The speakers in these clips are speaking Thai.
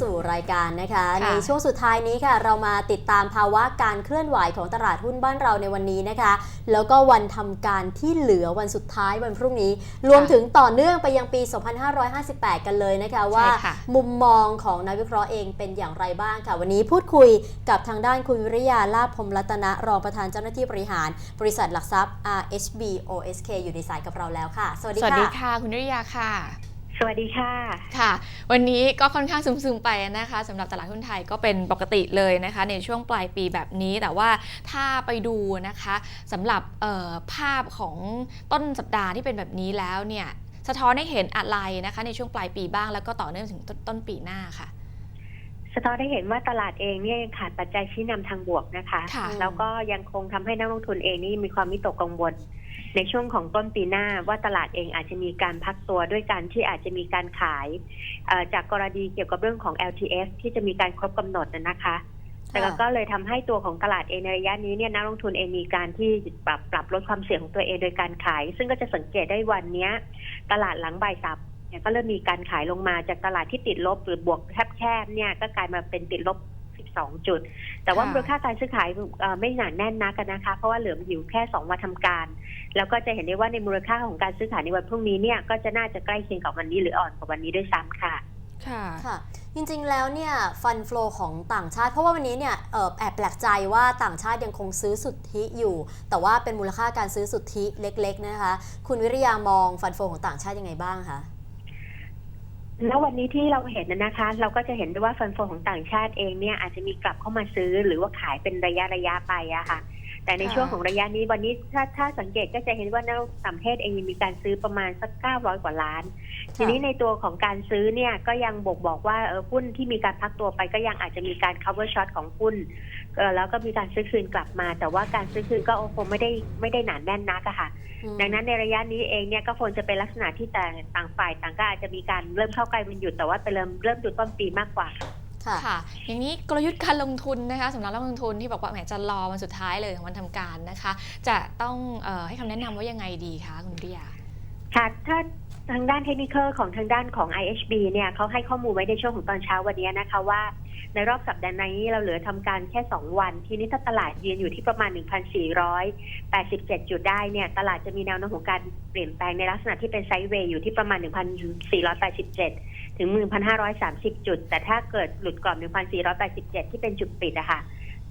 สู่รายการนะคะค่ะในช่วงสุดท้ายนี้ค่ะ เรามาติดตามภาวะการเคลื่อนไหวของตลาดหุ้นบ้านเราในวันนี้นะคะ แล้วก็วันทำการที่เหลือวันสุดท้ายวันพรุ่งนี้ รวมถึงต่อเนื่องไปยังปี 2558 กันเลยนะคะว่าใช่ค่ะมุมมองของนักวิเคราะห์เองเป็นอย่างไรบ้างค่ะ วันนี้พูดคุยกับทางด้านคุณวิริยาลาภพรหมรัตนะรองประธานเจ้าหน้าที่บริหาร บริษัทหลักทรัพย์ RHB OSK อยู่ในสายกับเราแล้วค่ะ สวัสดีสวัสค่ะดีค่ะ คุณนิริยาค่ะ สวัสดีค่ะ ค่ะ วันนี้ก็ค่อนข้างซึมๆไปนะคะสำหรับตลาดหุ้นไทยก็เป็นปกติเลยนะคะ ในช่วงปลายปีแบบนี้แต่ว่าถ้าไปดูนะคะสำหรับเอ่อภาพของต้นสัปดาห์ที่เป็นแบบนี้แล้วเนี่ยสะท้อนให้เห็นอะไรนะคะ ในช่วงปลายปีบ้างแล้วก็ต่อเนื่องถึงต้นต้นปีหน้าค่ะสะท้อนได้เห็นว่าตลาดเองเนี่ยยังขาดปัจจัยชี้นำทางบวกนะคะค่ะแล้วก็ยังคงทำให้นักลงทุนเองนี่มีความวิตกกังวล ในช่วงของต้นปีหน้าว่าตลาดเองอาจจะมีการพักตัวด้วยการที่อาจจะมีการขายเอ่อจากกรณีเกี่ยวกับเรื่องของ LTF ที่จะมีการครบกำหนดนะนะคะ แต่ก็เลยทำให้ตัวของตลาดเองในระยะนี้เนี่ยนักลงทุนเองมีการที่ปรับปรับลดความเสี่ยงของตัวเองโดยการขาย ซึ่งก็จะสังเกตได้วันเนี้ยตลาดหลังบ่ายสามเนี่ยก็เริ่มมีการขายลงมาจากตลาดที่ติดลบหรือบวกแคบๆเนี่ยก็กลายมาเป็นติดลบ 12จุด แต่ว่าค่ะมูลค่าการซื้อขายเอ่อไม่หนาแน่นนักกันนะคะ เพราะว่าเหลืออยู่แค่ 2 วันทำการ แล้วก็จะเห็นได้ว่าในมูลค่าของการซื้อขายในวันพรุ่งนี้เนี่ยก็จะน่าจะใกล้เคียงกับวันนี้หรืออ่อนกว่าวันนี้ด้วยซ้ำค่ะค่ะค่ะ จริงๆ แล้วเนี่ยฟันฟลอของต่างชาติ เพราะว่าวันนี้เนี่ยเอ่อแอบแปลกใจว่าต่างชาติยังคงซื้อสุทธิอยู่ แต่ว่าเป็นมูลค่าการซื้อสุทธิเล็ก ๆ นะคะ คุณวิริยามองฟันฟลอของต่างชาติยังไงบ้างคะ แล้ววันนี้ที่เราเห็นนะคะ เราก็จะเห็นได้ว่าฟันโฟของต่างชาติเองเนี่ยอาจจะมีกลับเข้ามาซื้อหรือว่าขายเป็นระยะระยะไปอะค่ะ แต่ในช่วงของระยะนี้วันนี้ถ้าถ้าสังเกตก็จะเห็นว่านักลงทุนต่างประเทศเองมีการซื้อประมาณสัก900กว่าล้าน ทีนี้ในตัวของการซื้อเนี่ยก็ยังบอกบอกว่าเออหุ้นที่มีการพักตัวไปก็ยังอาจจะมีการ cover short ของหุ้น แล้วก็มีการซื้อคืนกลับมา แต่ว่าการซื้อคืนก็คงไม่ได้ไม่ได้หนาแน่นนักอะค่ะอืมดังนั้นในระยะนี้เองเนี่ยก็ควรจะเป็นลักษณะที่ต่างต่างฝ่ายต่างก็อาจจะมีการเริ่มเข้าใกล้วันหยุดแต่ว่าไปเริ่มเริ่มดูต้นปีมากกว่าค่ะค่ะ อย่างนี้กลยุทธ์การลงทุนนะคะสำหรับนักลงทุนที่บอกว่าแหมจะรอวันสุดท้ายเลยของวันทำการนะคะ จะต้องเออให้คำแนะนำว่ายังไงดีคะคุณวิริยาค่ะถ้า ทางด้านเทคนิคของทางด้านของ IHB เนี่ยเขาให้ข้อมูลไว้ในช่วงของตอนเช้าวันนี้นะคะว่า ในรอบสัปดาห์นี้เราเหลือทำการแค่ 2 วัน ทีนี้ถ้าตลาดยืนอยู่ที่ประมาณ 1,487 จุดได้เนี่ยตลาดจะมีแนวโน้มของการเปลี่ยนแปลงในลักษณะที่เป็นไซด์เวย์อยู่ที่ประมาณ 1,487 ถึง 1,530 จุด แต่ถ้าเกิดหลุดกรอบ 1,487 ที่เป็นจุดปิดอะค่ะ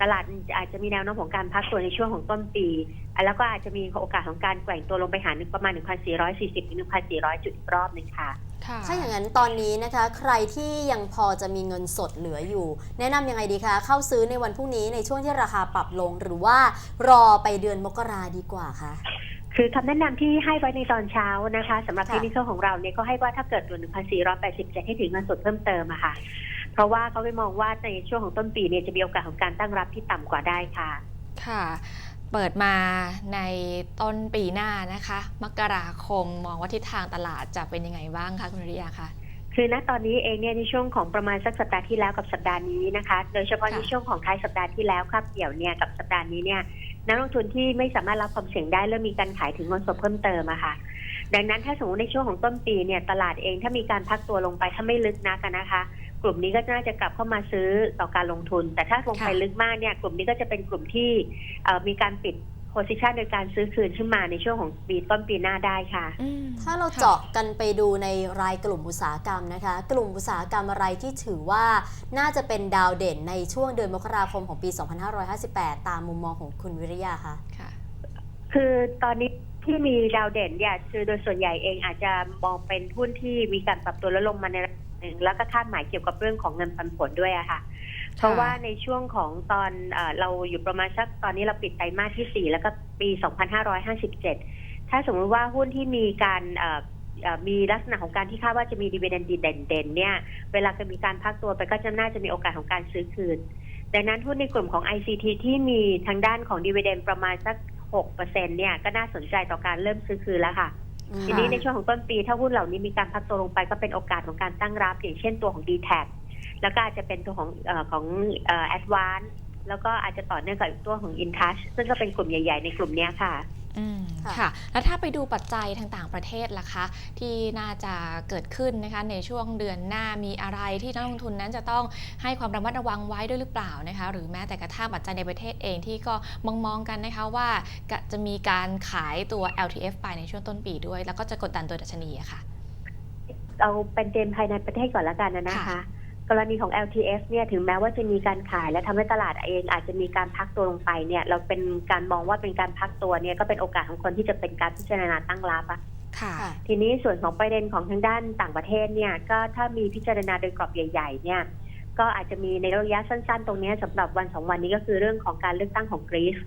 ตลาดอาจจะมีแนวโน้มของการพักตัวในช่วงของต้นปีอะแล้วก็อาจจะมีโอกาสของการแกว่งตัวลงไปหาประมาณ 1,440ถึง1,400 จุดอีกรอบหนึ่งค่ะค่ะถ้าอย่างนั้นตอนนี้นะคะ ใครที่ยังพอจะมีเงินสดเหลืออยู่ แนะนำยังไงดีคะ เข้าซื้อในวันพรุ่งนี้ในช่วงที่ราคาปรับลงหรือว่ารอไปเดือนมกราดีกว่าคะคือคำแนะนำที่ให้ไว้ในตอนเช้านะคะสำหรับค่ะเทคนิคของเราเนี่ยก็ให้ว่าถ้าเกิดตัว1,487ให้ถึงเงินสดเพิ่มเติมอะค่ะ เพราะว่าเขาไปมองว่าในช่วงของต้นปีเนี่ยจะมีโอกาสของการตั้งรับที่ต่ำกว่าได้ค่ะ ค่ะ เปิดมาในต้นปีหน้านะคะ มกราคมมองว่าทิศทางตลาดจะเป็นยังไงบ้างคะคุณวิริยาคะคือณตอนนี้เองเนี่ยในช่วงของประมาณสักสัปดาห์ที่แล้วกับสัปดาห์นี้นะคะ โดยเฉพาะค่ะในช่วงของท้ายสัปดาห์ที่แล้วครับเกี่ยวเนี่ยกับสัปดาห์นี้เนี่ยนักลงทุนที่ไม่สามารถรับความเสี่ยงได้เริ่มมีการขายถึงเงินสดเพิ่มเติมอะค่ะ ดังนั้นถ้าสมมติในช่วงของต้นปีเนี่ยตลาดเองถ้ามีการพักตัวลงไปถ้าไม่ลึกนักอะนะคะ กลุ่มนี้ก็น่าจะกลับเข้ามาซื้อต่อการลงทุน แต่ถ้าลงไปค่ะลึกมากเนี่ยกลุ่มนี้ก็จะเป็นกลุ่มที่เอ่อมีการปิดโพซิชันโดยการซื้อคืนขึ้นมาในช่วงของปีต้นปีหน้าได้ค่ะอืมถ้าเราค่ะเจาะกันไปดูในรายกลุ่มอุตสาหกรรมนะคะ กลุ่มอุตสาหกรรมอะไรที่ถือว่าน่าจะเป็นดาวเด่นในช่วงเดือนมกราคมของปี 2558 ตามมุมมองของคุณวิริยาคะค่ะ คือตอนนี้ที่มีดาวเด่นเนี่ยคือโดยส่วนใหญ่เองอาจจะมองเป็นหุ้นที่มีการปรับตัวลดลงมาในระดับ หนึ่งแล้วก็คาดหมายเกี่ยวกับเรื่องของเงินปันผลด้วยอะค่ะ เพราะว่าในช่วงของตอนเออเราอยู่ประมาณสักตอนนี้เราปิดไตรมาสที่4แล้วก็ปี 2557 ถ้าสมมติว่าหุ้นที่มีการเอ่อเอ่อมีลักษณะของการที่คาดว่าจะมีดีเวเดนดีเด่นๆเนี่ย เวลาจะมีการพักตัวไปก็จะน่าจะมีโอกาสของการซื้อคืน ดังนั้นหุ้นในกลุ่มของ ICT ที่มีทางด้านของดีเวเดนประมาณสัก6%เนี่ยก็น่าสนใจต่อการเริ่มซื้อคืนแล้วค่ะอืม ทีนี้ในช่วงของต้นปีถ้าหุ้นเหล่านี้มีการพักตัวลงไปก็เป็นโอกาสของการตั้งรับ อย่างเช่นตัวของ d t แทแล้วก็อาจจะเป็นตัวของอของแอดวานแล้วก็อาจจะต่อเนื่องกับตัวของ Intouch ซึ่งก็เป็นกลุ่มใหญ่ ๆ ในกลุ่มนี้ค่ะ ค่ะค่ะ แล้วถ้าไปดูปัจจัยทางต่างประเทศล่ะคะ ที่น่าจะเกิดขึ้นนะคะในช่วงเดือนหน้ามีอะไรที่นักลงทุนนั้นจะต้องให้ความระมัดระวังไว้ด้วยหรือเปล่านะคะ หรือแม้แต่กระทั่งปัจจัยในประเทศเองที่ก็มองมองๆกันนะคะว่าจะมีการขายตัว LTF ไปในช่วงต้นปีด้วย แล้วก็จะกดดันตัวดัชนีอะค่ะ เอาเป็นเกมภายในประเทศก่อนละกันนะนะคะค่ะ กรณีของ LTF เนี่ยถึงแม้ว่าจะมีการขายและทำให้ตลาดเองอาจจะมีการพักตัวลงไปเนี่ยเราเป็นการมองว่าเป็นการพักตัวเนี่ยก็เป็นโอกาสของคนที่จะเป็นการพิจารณาตั้งรับอะค่ะค่ะทีนี้ส่วนของประเด็นของทางด้านต่างประเทศเนี่ยก็ถ้ามีพิจารณาโดยกรอบใหญ่ๆเนี่ยก็อาจจะมีในระยะสั้นๆ ตรงเนี้ยสำหรับวันสองวันนี้ก็คือเรื่องของการเลือกตั้งของกรีซ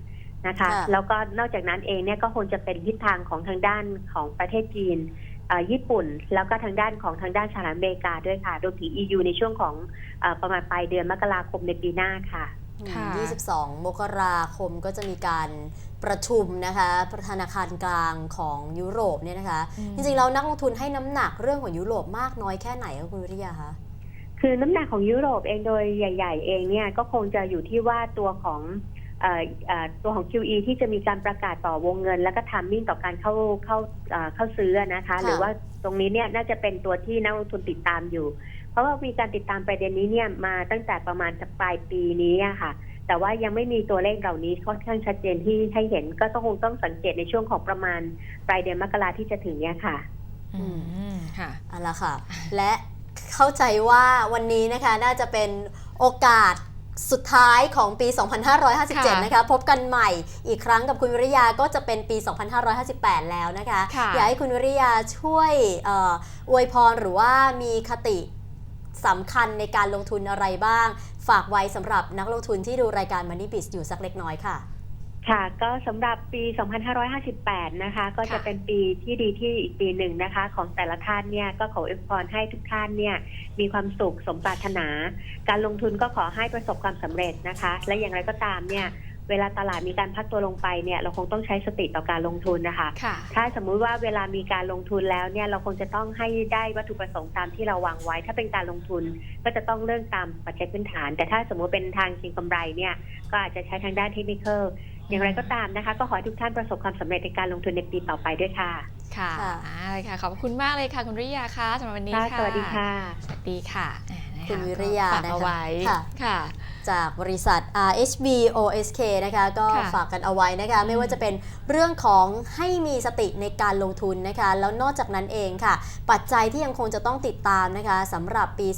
นะคะค่ะแล้วก็นอกจากนั้นเองเนี่ยก็คงจะเป็นทิศทางของทางด้านของประเทศจีนเอ่อ ญี่ปุ่น แล้วก็ทางด้านของทางด้านสหรัฐอเมริกาด้วยค่ะรวมถึง EU ในช่วงของเออประมาณปลายเดือนมกราคมในปีหน้าค่ะค่ะ22 มกราคมก็จะมีการประชุมนะคะธนาคารกลางของยุโรปเนี่ยนะคะอืมจริงๆแล้วนักลงทุนให้น้ำหนักเรื่องของยุโรปมากน้อยแค่ไหนคะคุณวิทยาคะคือน้ำหนักของยุโรปเองโดยใหญ่ ๆ เองเนี่ยก็คงจะอยู่ที่ว่าตัวของเอ่อเอ่อ ตัวของ QE ที่จะมีการประกาศต่อวงเงิน แล้วก็ทามมิ่งต่อการเข้าเข้าเอ่อเข้าซื้อนะคะค่ะหรือว่าตรงนี้เนี่ยน่าจะเป็นตัวที่นักลงทุนติดตามอยู่ เพราะว่ามีการติดตามประเด็นนี้เนี่ยมาตั้งแต่ประมาณจากปลายปีนี้อะค่ะ แต่ว่ายังไม่มีตัวเลขเหล่านี้ค่อนข้างชัดเจนที่ให้เห็นก็ต้องคงต้องสังเกตในช่วงของประมาณปลายเดือนมกราที่จะถึงเนี่ยค่ะอืมค่ะเอาละค่ะ และเข้าใจว่าวันนี้นะคะน่าจะเป็นโอกาส สุดท้ายของปี 2557 นะคะ พบกันใหม่อีกครั้งกับคุณวิริยาก็จะเป็นปี 2558 แล้วนะคะค่ะอยากให้คุณวิริยาช่วยเอ่ออวยพรหรือว่ามีคติสำคัญในการลงทุนอะไรบ้าง ฝากไว้สำหรับนักลงทุนที่ดูรายการ Money Biz อยู่สักเล็กน้อยค่ะ ค่ะ ก็สำหรับปี 2558 นะคะ ก็จะค่ะเป็นปีที่ดีที่อีกปีหนึ่งนะคะ ของแต่ละท่านเนี่ยก็ขออวยพรให้ทุกท่านเนี่ยมีความสุขสมปรารถนา การลงทุนก็ขอให้ประสบความสำเร็จนะคะ และอย่างไรก็ตามเนี่ยเวลาตลาดมีการพักตัวลงไปเนี่ยเราคงต้องใช้สติต่อการลงทุนนะคะค่ะถ้าสมมุติว่าเวลามีการลงทุนแล้วเนี่ยเราคงจะต้องให้ได้วัตถุประสงค์ตามที่เราวางไว้ ถ้าเป็นการลงทุนก็จะต้องเรื่องตามปัจจัยพื้นฐาน แต่ถ้าสมมุติเป็นทางเก็งกำไรเนี่ยก็อาจจะใช้ทางด้านเทคนิค อย่างไรก็ตามนะคะ ก็ขอให้ทุกท่านประสบความสำเร็จในการลงทุนในปีต่อไปด้วยค่ะ ค่ะค่ะอ่าค่ะ ขอบคุณมากเลยค่ะ คุณริยาค่ะสำหรับวันนี้ค่ะค่ะสวัสดีค่ะ สวัสดีค่ะอ่านะ คะคุณวิริยาฝากนะคะเอาไว้ค่ะค่ะจากบริษัท RHB OSK นะคะ ก็ค่ะฝากกันเอาไว้นะคะ ไม่ว่าจะเป็นเรื่องของให้มีสติในการลงทุนนะคะ แล้วนอกจากนั้นเองค่ะ ปัจจัยที่ยังคงจะต้องติดตามนะคะสำหรับปี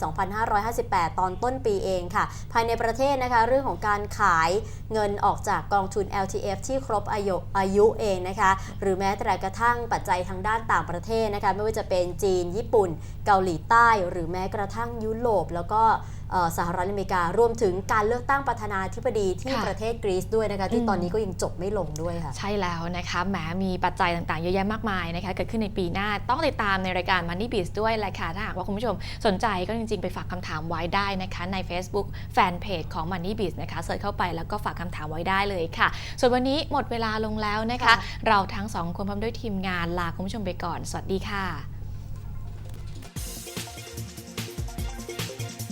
2558 ตอนต้นปีเองค่ะ ภายในประเทศนะคะ เรื่องของการขายเงินออกจากกองทุน LTF ที่ครบอายุอายุเองนะคะ หรือแม้แต่กระทั่งปัจจัยทางด้านต่างประเทศนะคะ ไม่ว่าจะเป็นจีน ญี่ปุ่น เกาหลีใต้ หรือแม้กระทั่งยุโรปแล้วก็เอ่อสหรัฐอเมริการวมถึงการเลือกตั้งประธานาธิบดีที่ค่ะประเทศกรีซด้วยนะคะที่อืมตอนนี้ก็ยังจบไม่ลงด้วยค่ะ ใช่แล้วนะคะแหมมีปัจจัยต่างๆ เยอะแยะมากมายนะคะเกิดขึ้นในปีหน้าต้องติดตามในรายการ Money Biz ด้วยแหละค่ะถ้าหากว่าคุณผู้ชมสนใจก็จริงๆ ไปฝากคำถามไว้ได้นะคะใน Facebook Fanpage ของ Money Biz นะคะเสิร์ชเข้าไปแล้วก็ฝากคำถามไว้ได้เลยค่ะ ส่วนวันนี้หมดเวลาลงแล้วนะคะค่ะเราทั้งสองคนพร้อมด้วยทีมงานลาคุณผู้ชมไปก่อน สวัสดีค่ะ